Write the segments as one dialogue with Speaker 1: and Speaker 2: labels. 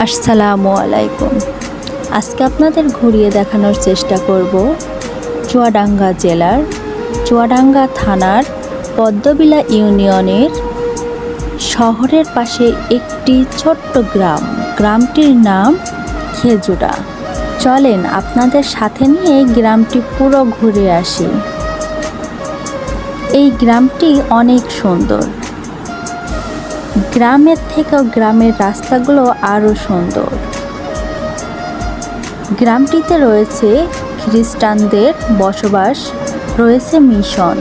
Speaker 1: আসসালামু আলাইকুম। আজকে আপনাদের ঘুরিয়ে দেখানোর চেষ্টা করব চুয়াডাঙ্গা জেলার চুয়াডাঙ্গা থানার পদ্মবিলা ইউনিয়নের শহরের পাশে একটি ছোট্ট গ্রাম। গ্রামটির নাম খেজুরা। চলেন আপনাদের সাথে নিয়ে গ্রামটি পুরো ঘুরে আসি। এই গ্রামটি অনেক সুন্দর। গ্রামের থেকেও গ্রামের রাস্তাগুলো আরও সুন্দর। গ্রামটিতে রয়েছে খ্রিস্টানদের বসবাস, রয়েছে মিশন,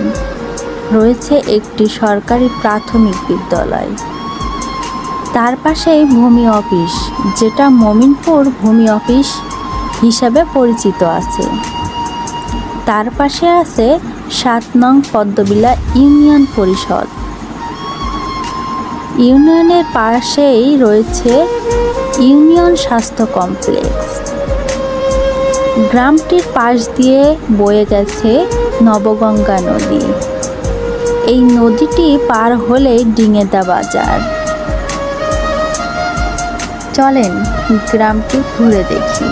Speaker 1: রয়েছে একটি সরকারি প্রাথমিক বিদ্যালয়। তার পাশেই ভূমি অফিস, যেটা মমিনপুর ভূমি অফিস হিসাবে পরিচিত আছে। তার পাশে আছে সাত নং পদ্মবিলা ইউনিয়ন পরিষদ। ইউনিয়নের পাশেই রয়েছে ইউনিয়ন স্বাস্থ্য কমপ্লেক্স। গ্রামটির পাশ দিয়ে বয়ে গেছে নবগঙ্গা নদী। এই নদীটি পার হলে ডিঙেদা বাজার। চলেন গ্রামটি ঘুরে দেখি।